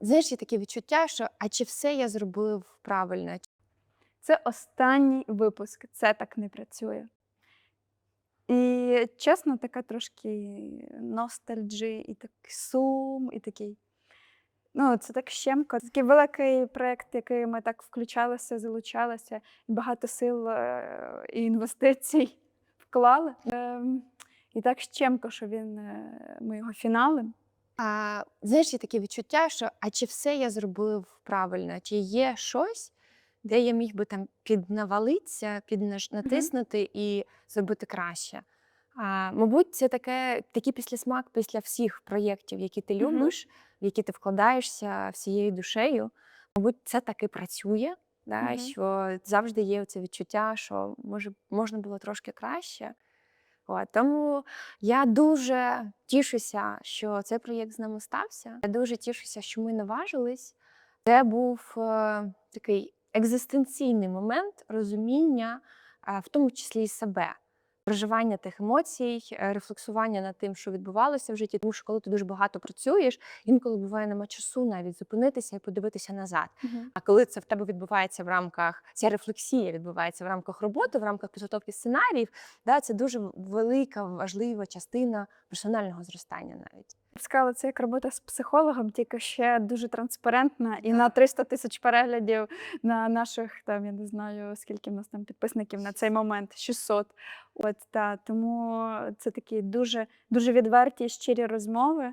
знаєш, є таке відчуття, що а чи все я зробив правильно? Це останній випуск. Це так не працює. І чесно, така трошки ностальджі, і такий сум, і такий. Ну, це так щемко. Це такий великий проєкт, який ми так включалися, залучалися, і багато сил е, і інвестицій вклали. Ем, І так щемко, що він, е, ми його фіналим. А, знаєш, є таке відчуття, що а чи все я зробив правильно? Чи є щось, де я міг би там піднавалитися, піднатиснути і зробити краще? А, мабуть, це таке, такий післясмак після всіх проєктів, які ти любиш, в які ти вкладаєшся всією душею. Мабуть, це таки працює, да, Мгм. що завжди є це відчуття, що може можна було трошки краще. От, тому я дуже тішуся, що цей проєкт з нами стався. Я дуже тішуся, що ми наважились. Це був е, такий екзистенційний момент розуміння, е, в тому числі і себе, проживання тих емоцій, е, рефлексування над тим, що відбувалося в житті. Тому що коли ти дуже багато працюєш, інколи буває нема часу навіть зупинитися і подивитися назад. А коли це в тебе відбувається в рамках, ця рефлексія відбувається в рамках роботи, в рамках підготовки сценаріїв, да, це дуже велика, важлива частина персонального зростання навіть. Сказала, це як робота з психологом, тільки ще дуже транспарентна. І на 300 тисяч переглядів на наших, там, я не знаю, скільки в нас там підписників на цей момент 600. От, та, тому це такі дуже, дуже відверті, щирі розмови.